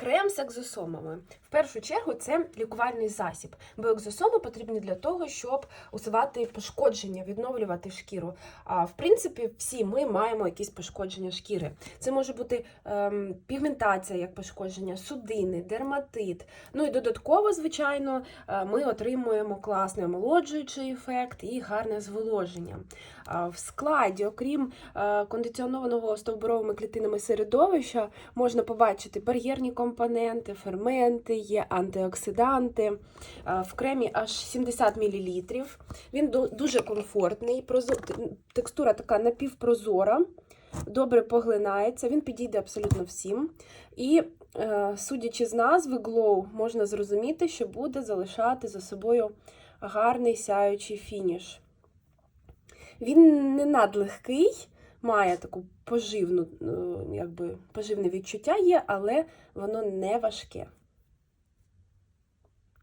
Крем з екзосомами. В першу чергу це лікувальний засіб, бо екзосоми потрібні для того, щоб усувати пошкодження, відновлювати шкіру. А в принципі, всі ми маємо якісь пошкодження шкіри. Це може бути ем, пігментація як пошкодження, судини, дерматит. Ну і додатково, звичайно, е, ми отримуємо класний омолоджуючий ефект і гарне зволоження. В складі, окрім е, кондиціонованого стовбуровими клітинами середовища, можна побачити бар'єрні компоненти, ферменти, є антиоксиданти. Е, В кремі аж 70 мл. Він дуже комфортний, текстура така напівпрозора, добре поглинається, він підійде абсолютно всім. І, е, судячи з назви, Glow, можна зрозуміти, що буде залишати за собою гарний сяючий фініш. Він не надлегкий, має таку поживну, е, якби, поживне відчуття є, але воно не важке.